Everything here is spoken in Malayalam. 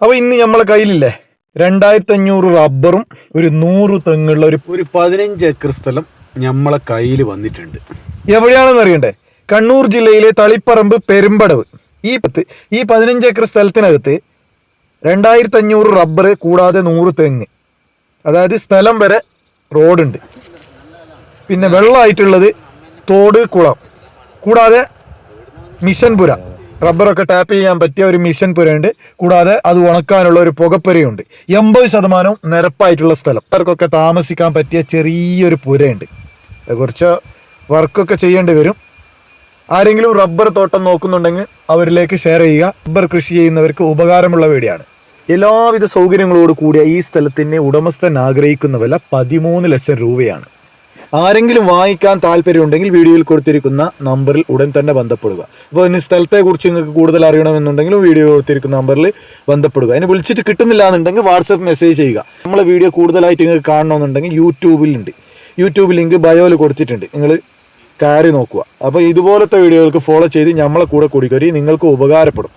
അപ്പോൾ ഇന്ന് നമ്മളെ കയ്യിലില്ലേ? രണ്ടായിരത്തി അഞ്ഞൂറ് റബ്ബറും ഒരു നൂറ് തെങ്ങുള്ള ഒരു ഒരു പതിനഞ്ച് ഏക്കർ സ്ഥലം നമ്മളെ കയ്യിൽ വന്നിട്ടുണ്ട്. എവിടെയാണെന്ന് അറിയണ്ടേ? കണ്ണൂർ ജില്ലയിലെ തളിപ്പറമ്പ് പെരുമ്പടവ്. ഈ പത്ത് ഈ പതിനഞ്ച് ഏക്കർ സ്ഥലത്തിനകത്ത് രണ്ടായിരത്തി അഞ്ഞൂറ് റബ്ബർ കൂടാതെ നൂറ് തെങ്ങ്. അതായത് സ്ഥലം വരെ റോഡുണ്ട്. പിന്നെ വെള്ളമായിട്ടുള്ളത് തോട് കുളം. കൂടാതെ മിഷൻ പുര റബ്ബറൊക്കെ ടാപ്പ് ചെയ്യാൻ പറ്റിയ ഒരു മിഷൻ പുരയുണ്ട്. കൂടാതെ അത് ഉണക്കാനുള്ള ഒരു പുകപ്പുരയുണ്ട്. എൺപത് ശതമാനവും നിരപ്പായിട്ടുള്ള സ്ഥലം. അവർക്കൊക്കെ താമസിക്കാൻ പറ്റിയ ചെറിയൊരു പുരയുണ്ട്. കുറച്ച് വർക്കൊക്കെ ചെയ്യേണ്ടി വരും. ആരെങ്കിലും റബ്ബർ തോട്ടം നോക്കുന്നുണ്ടെങ്കിൽ അവരിലേക്ക് ഷെയർ ചെയ്യുക. റബ്ബർ കൃഷി ചെയ്യുന്നവർക്ക് ഉപകാരമുള്ള വീടിയാണ്. എല്ലാവിധ സൗകര്യങ്ങളോട് കൂടിയ ഈ സ്ഥലത്തിന് ഉടമസ്ഥൻ ആഗ്രഹിക്കുന്ന വില പതിമൂന്ന് ലക്ഷം രൂപയാണ്. ആരെങ്കിലും വാങ്ങിക്കാൻ താല്പര്യമുണ്ടെങ്കിൽ വീഡിയോയിൽ കൊടുത്തിരിക്കുന്ന നമ്പറിൽ ഉടൻ തന്നെ ബന്ധപ്പെടുക. അപ്പോൾ ഇനി സ്ഥലത്തെക്കുറിച്ച് നിങ്ങൾക്ക് കൂടുതൽ അറിയണമെന്നുണ്ടെങ്കിൽ വീഡിയോ കൊടുത്തിരിക്കുന്ന നമ്പറിൽ ബന്ധപ്പെടുക. അതിന് വിളിച്ചിട്ട് കിട്ടുന്നില്ല എന്നുണ്ടെങ്കിൽ വാട്സപ്പ് മെസ്സേജ് ചെയ്യുക. നമ്മളെ വീഡിയോ കൂടുതലായിട്ട് നിങ്ങൾക്ക് കാണണമെന്നുണ്ടെങ്കിൽ യൂട്യൂബിലുണ്ട്. യൂട്യൂബ് ലിങ്ക് ബയോയിൽ കൊടുത്തിട്ടുണ്ട്. നിങ്ങൾ കയറി നോക്കുക. അപ്പോൾ ഇതുപോലത്തെ വീഡിയോകൾക്ക് ഫോളോ ചെയ്ത് നമ്മളെ കൂടെ കൂടിക്കരി. നിങ്ങൾക്ക് ഉപകാരപ്പെടും.